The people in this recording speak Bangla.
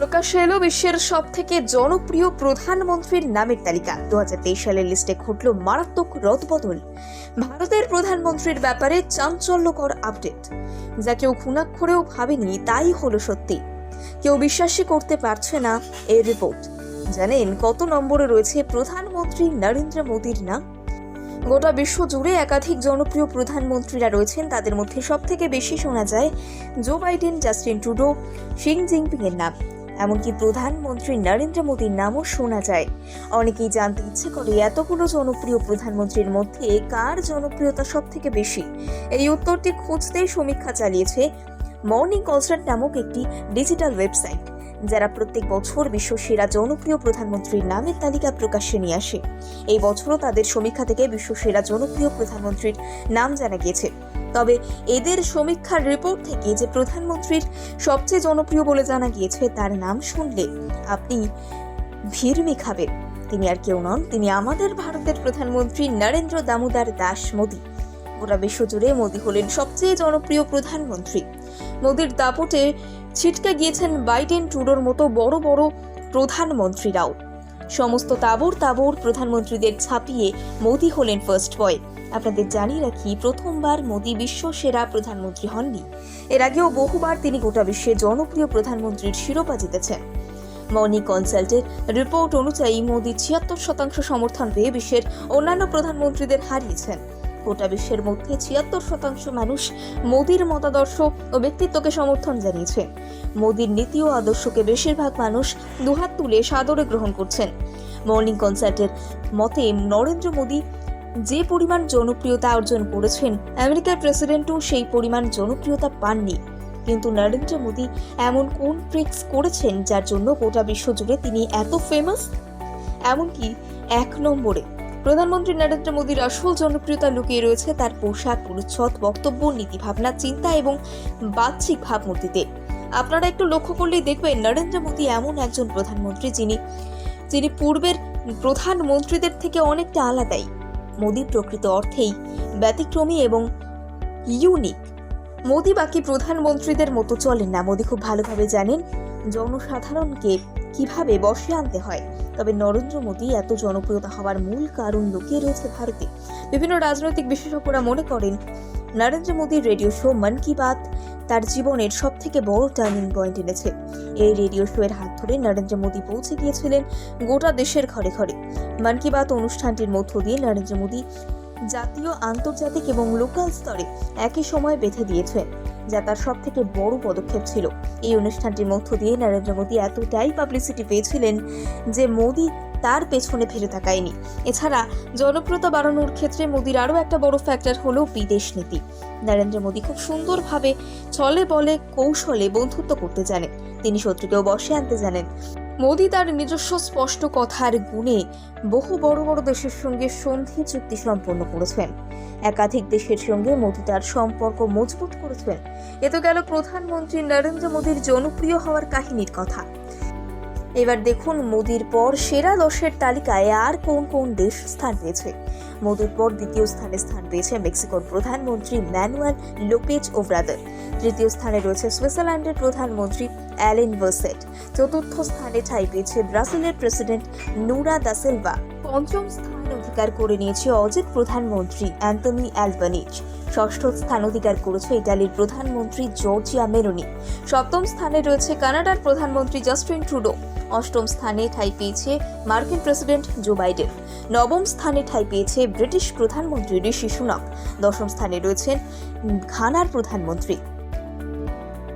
প্রকাশ্যে এলো বিশ্বের সব থেকে জনপ্রিয় প্রধানমন্ত্রীর নামের তালিকা। দুহাজার তেইশ সালের লিস্টে ঘটল মারাত্মক রদবদল। ভারতের প্রধানমন্ত্রীর ব্যাপারে চাঞ্চল্যকর আপডেট। যা কেউ খুনাক্ষরেও ভাবেনি, তাই হলো সত্যি। কেউ বিশ্বাসই করতে পারছে না এই রিপোর্ট। জানেন, কত নম্বরে রয়েছে প্রধানমন্ত্রী নরেন্দ্র মোদীর নাম? গোটা বিশ্ব জুড়ে একাধিক জনপ্রিয় প্রধানমন্ত্রীরা রয়েছেন, তাদের মধ্যে সব থেকে বেশি শোনা যায় জো বাইডেন, জাস্টিন ট্রুডো, শিং জিনপিং এর নাম। এমনকি প্রধানমন্ত্রী নরেন্দ্র মোদীর নামও শোনা যায়। অনেকেই জানতে ইচ্ছে করে এতগুলো জনপ্রিয় প্রধানমন্ত্রীর মধ্যে কার জনপ্রিয়তা সব থেকে বেশি? এই উত্তরটি খুঁজতেই সমীক্ষা চালিয়েছে মর্নিং কনসার্ট নামক একটি ডিজিটাল ওয়েবসাইট, যারা প্রত্যেক বছর বিশ্ব সেরা জনপ্রিয় প্রধানমন্ত্রীর নামের তালিকা প্রকাশ্যে নিয়ে আসে। এই বছরও তাদের সমীক্ষা থেকে বিশ্ব সেরা জনপ্রিয় প্রধানমন্ত্রীর নাম জানা গিয়েছে। তবে এদের সমীক্ষার রিপোর্ট থেকে যে প্রধানমন্ত্রীর সবচেয়ে জনপ্রিয় বলে জানা গিয়েছে, তার নাম শুনলে আপনি ভিড়মি খাবেন তিনি আর কেউ নন, তিনি আমাদের ভারতের প্রধানমন্ত্রী নরেন্দ্র দামোদর দাস মোদী। গোটা বিশ্বজুড়ে মোদী হলেন সবচেয়ে জনপ্রিয় প্রধানমন্ত্রী। মোদীর দাপটে ছিটকে গিয়েছেন বাইডেন টুডোর মতো বড় বড় প্রধানমন্ত্রীরাও। সমস্ত তাবর তাবর প্রধানমন্ত্রীদের ছাপিয়ে মোদী হলেন ফার্স্ট বয় আপনাদের জানিয়ে রাখি, প্রথমবার মোদী বিশ্ব সেরা প্রধানমন্ত্রী হননি। এর আগেও বহুবার তিনি গোটা বিশ্বে জনপ্রিয় প্রধানমন্ত্রীর শিরোপা জিতেছেন। মর্নিং কনসাল্টের রিপোর্ট অনুযায়ী মোদী ছিয়াত্তর শতাংশ সমর্থন পেয়ে বিশ্বের অন্যান্য প্রধানমন্ত্রীদের হারিয়েছেন। গোটা বিশ্বের মধ্যে ছিয়াত্তর শতাংশ মানুষ মোদীর মতাদর্শ ও ব্যক্তিত্বকে সমর্থন জানিয়েছেন। মোদীর নীতি ও আদর্শকে বেশিরভাগ মানুষ দুহাত তুলে সাদরে গ্রহণ করছেন। মর্নিং কনসার্টের মতে, নরেন্দ্র মোদী যে পরিমাণ জনপ্রিয়তা অর্জন করেছেন, আমেরিকার প্রেসিডেন্টও সেই পরিমাণ জনপ্রিয়তা পাননি। কিন্তু নরেন্দ্র মোদী এমন কোন ট্রিক্স করেছেন যার জন্য গোটা বিশ্ব জুড়ে তিনি এত ফেমাস এমনকি এক নম্বরে, প্রধানমন্ত্রী নরেন্দ্র মোদীর আসল জনপ্রিয়তা লুকিয়ে রয়েছে তার পোশাক পরিচ্ছদ, বক্তব্য, নীতিভাবনা, চিন্তা এবং বাহ্যিক ভাবমূর্তিতে। আপনারা একটু লক্ষ্য করলেই দেখবেন নরেন্দ্র মোদী এমন একজন প্রধানমন্ত্রী যিনি যিনি পূর্বের প্রধানমন্ত্রীদের থেকে অনেকটা আলাদাই। মোদী প্রকৃত অর্থেই ব্যতিক্রমী এবং ইউনিক মোদী বাকি প্রধানমন্ত্রীদের মতো চলেন না। মোদি খুব ভালোভাবে জানেন জনসাধারণকে কীভাবে বসে আনতে হয়। তবে নরেন্দ্র মোদী এত জনপ্রিয়তা হওয়ার মূল কারণ লুকিয়ে রয়েছে ভারতে। বিভিন্ন রাজনৈতিক বিশেষজ্ঞরা মনে করেন, নরেন্দ্র মোদীর রেডিও শো মন কি বাত তার জীবনের সব থেকে বড় টার্নিং পয়েন্ট এনেছে। এই রেডিও শো এর হাত ধরে নরেন্দ্র মোদী পৌঁছে গিয়েছিলেন গোটা দেশের ঘরে ঘরে। মন কি বাত অনুষ্ঠানটির মধ্য দিয়ে নরেন্দ্র মোদী জাতীয়, আন্তর্জাতিক এবং লোকাল স্তরে একই সময় বেঁধে দিয়েছেন, যা তার সব থেকে বড় পদক্ষেপ ছিল। এই অনুষ্ঠানটির মধ্য দিয়ে নরেন্দ্র মোদী এতটাই পাবলিসিটি পেয়েছিলেন যে মোদী তার পেছনে ফিরে তাকায়নি। এছাড়া জনপ্রিয়তা বাড়ানোর ক্ষেত্রে মোদীর আরও একটা বড় ফ্যাক্টর হলো বিদেশ নীতি। নরেন্দ্র মোদী খুব সুন্দরভাবে ছলে বলে, কৌশলে বন্ধুত্ব করতে জানেন। তিনি শত্রুকেও বসে আনতে জানেন। মোদী তার নিজস্ব স্পষ্ট কথার গুণে বহু বড় বড় দেশের সঙ্গে সন্ধি চুক্তি সম্পন্ন করেছেন। একাধিক দেশের সঙ্গে মোদী তার সম্পর্ক মজবুত করেছেন। এ তো গেল প্রধানমন্ত্রী নরেন্দ্র মোদীর জনপ্রিয় হওয়ার কাহিনীর কথা। এবার দেখুন মোদির পর সেরা দশের তালিকায় আর কোন কোন দেশ স্থান পেয়েছে। মোদির পর দ্বিতীয় স্থানে স্থান পেয়েছে মেক্সিকোর প্রধানমন্ত্রী ম্যানুয়াল লোপেজ ওব্রাদার। তৃতীয় স্থানে রয়েছে সুইজারল্যান্ডের প্রধানমন্ত্রী অ্যালেন ভার্সেট চতুর্থ স্থানে ঠাই পেয়েছে ব্রাজিলের প্রেসিডেন্ট নুরা দা সিলভা। পঞ্চম স্থান অধিকার করে নিয়েছে অজিত প্রধানমন্ত্রী অ্যান্টনি অ্যালবানিজ। ষষ্ঠ স্থান অধিকার করেছে ইটালির প্রধানমন্ত্রী জর্জিয়া মেরোনি। সপ্তম স্থানে রয়েছে কানাডার প্রধানমন্ত্রী জাস্টিন ট্রুডো। অষ্টম স্থানে ঠাঁই পেয়েছে মার্কিন প্রেসিডেন্ট জো বাইডেন। নবম স্থানে ঠাঁই পেয়েছে ব্রিটিশ প্রধানমন্ত্রী ঋষি সুনক। দশম স্থানে রয়েছেন ঘানার প্রধানমন্ত্রী।